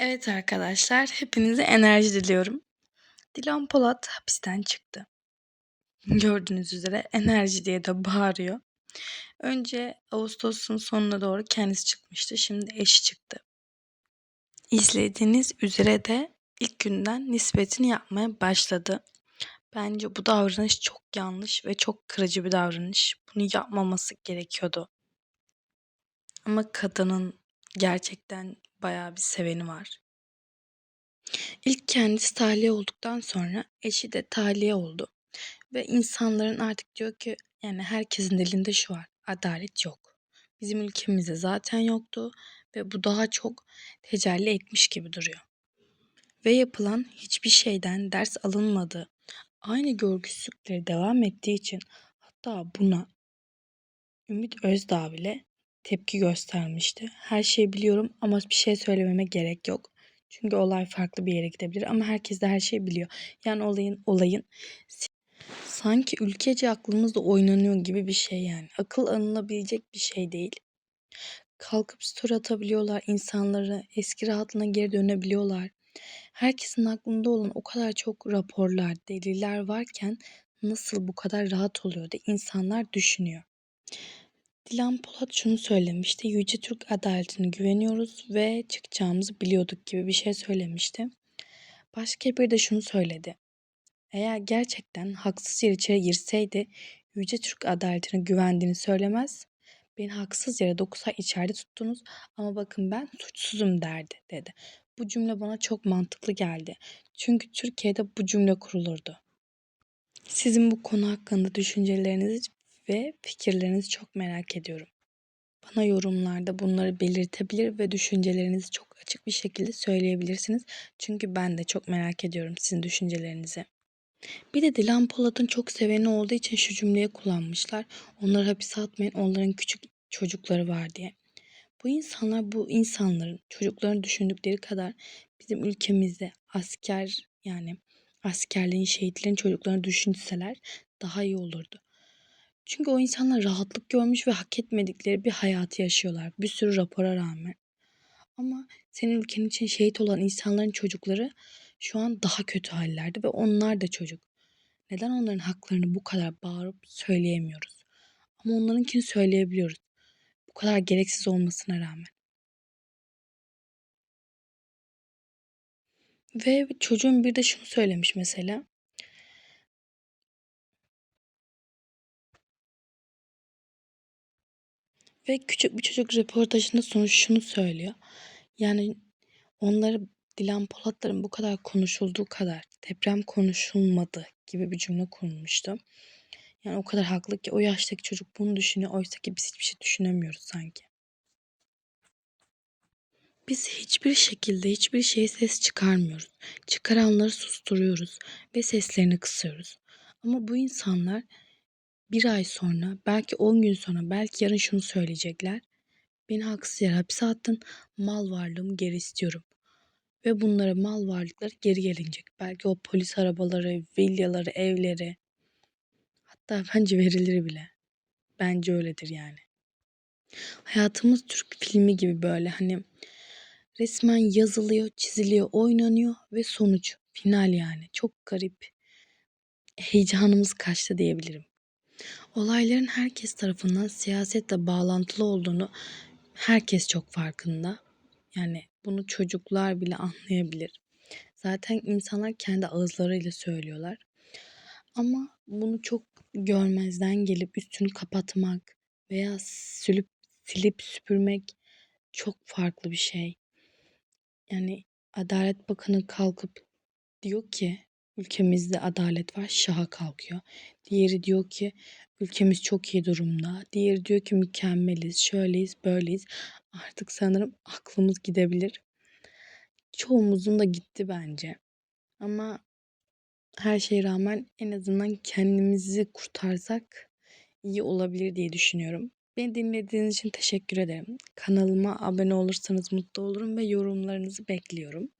Evet arkadaşlar, hepinize enerji diliyorum. Dilan Polat hapisten çıktı. Gördüğünüz üzere enerji diye de bağırıyor. Önce Ağustos'un sonuna doğru kendisi çıkmıştı. Şimdi eşi çıktı. İzlediğiniz üzere de ilk günden nispetini yapmaya başladı. Bence bu davranış çok yanlış ve çok kırıcı bir davranış. Bunu yapmaması gerekiyordu. Ama kadının gerçekten bayağı bir seveni var. İlk kendisi tahliye olduktan sonra eşi de tahliye oldu. Ve insanların artık diyor ki yani herkesin elinde şu var. Adalet yok. Bizim ülkemizde zaten yoktu ve bu daha çok tecelli etmiş gibi duruyor. Ve yapılan hiçbir şeyden ders alınmadı. Aynı görgüsüzlükleri devam ettiği için hatta buna Ümit Özdağ bile tepki göstermişti. Her şeyi biliyorum ama bir şey söylememe gerek yok. Çünkü olay farklı bir yere gidebilir ama herkes de her şeyi biliyor. Yani olayın olayın sanki ülkece aklımızda oynanıyor gibi bir şey yani. Akıl anılabilecek bir şey değil. Kalkıp story atabiliyorlar insanları, eski rahatlığına geri dönebiliyorlar. Herkesin aklında olan o kadar çok raporlar, deliller varken nasıl bu kadar rahat oluyor da insanlar düşünüyor. Dilan Polat şunu söylemişti. Yüce Türk adaletine güveniyoruz ve çıkacağımızı biliyorduk gibi bir şey söylemişti. Başka bir de şunu söyledi. Eğer gerçekten haksız yere içeri girseydi Yüce Türk adaletine güvendiğini söylemez. Beni haksız yere 9 ay içeride tuttunuz ama bakın ben suçsuzum derdi dedi. Bu cümle bana çok mantıklı geldi. Çünkü Türkiye'de bu cümle kurulurdu. Sizin bu konu hakkında düşüncelerinizi ve fikirlerinizi çok merak ediyorum. Bana yorumlarda bunları belirtebilir ve düşüncelerinizi çok açık bir şekilde söyleyebilirsiniz. Çünkü ben de çok merak ediyorum sizin düşüncelerinizi. Bir de Dilan Polat'ın çok seveni olduğu için şu cümleyi kullanmışlar. Onları hapise atmayın, onların küçük çocukları var diye. Bu insanlar bu insanların çocuklarını düşündükleri kadar bizim ülkemizde asker yani askerlerin, şehitlerin çocuklarını düşünseler daha iyi olurdu. Çünkü o insanlar rahatlık görmüş ve hak etmedikleri bir hayatı yaşıyorlar. Bir sürü rapora rağmen. Ama senin ülkenin için şehit olan insanların çocukları şu an daha kötü hallerde ve onlar da çocuk. Neden onların haklarını bu kadar bağırıp söyleyemiyoruz? Ama onlarınkini söyleyebiliyoruz. Bu kadar gereksiz olmasına rağmen. Ve çocuğun bir de şunu söylemiş mesela. Ve küçük bir çocuk röportajında sonuç şunu söylüyor. Yani onları Dilan Polatların bu kadar konuşulduğu kadar deprem konuşulmadı gibi bir cümle kurmuştu. Yani o kadar haklı ki o yaştaki çocuk bunu düşünüyor. Oysa ki biz hiçbir şey düşünemiyoruz sanki. Biz hiçbir şekilde hiçbir şeye ses çıkarmıyoruz. Çıkaranları susturuyoruz ve seslerini kısıyoruz. Ama bu insanlar bir ay sonra, belki 10 gün sonra, belki yarın şunu söyleyecekler. Beni haksız yere hapse attın, mal varlığımı geri istiyorum. Ve bunlara mal varlıkları geri gelecek. Belki o polis arabaları, villaları, evleri. Hatta bence verilir bile. Bence öyledir yani. Hayatımız Türk filmi gibi böyle hani resmen yazılıyor, çiziliyor, oynanıyor ve sonuç final yani. Çok garip. Heyecanımız kaçtı diyebilirim. Olayların herkes tarafından siyasetle bağlantılı olduğunu herkes çok farkında. Yani bunu çocuklar bile anlayabilir. Zaten insanlar kendi ağızlarıyla söylüyorlar. Ama bunu çok görmezden gelip üstünü kapatmak veya sülüp silip süpürmek çok farklı bir şey. Yani Adalet Bakanı kalkıp diyor ki ülkemizde adalet var şaha kalkıyor. Diğeri diyor ki ülkemiz çok iyi durumda. Diğeri diyor ki mükemmeliz, şöyleyiz, böyleyiz. Artık sanırım aklımız gidebilir. Çoğumuzun da gitti bence. Ama her şeye rağmen en azından kendimizi kurtarsak iyi olabilir diye düşünüyorum. Beni dinlediğiniz için teşekkür ederim. Kanalıma abone olursanız mutlu olurum ve yorumlarınızı bekliyorum.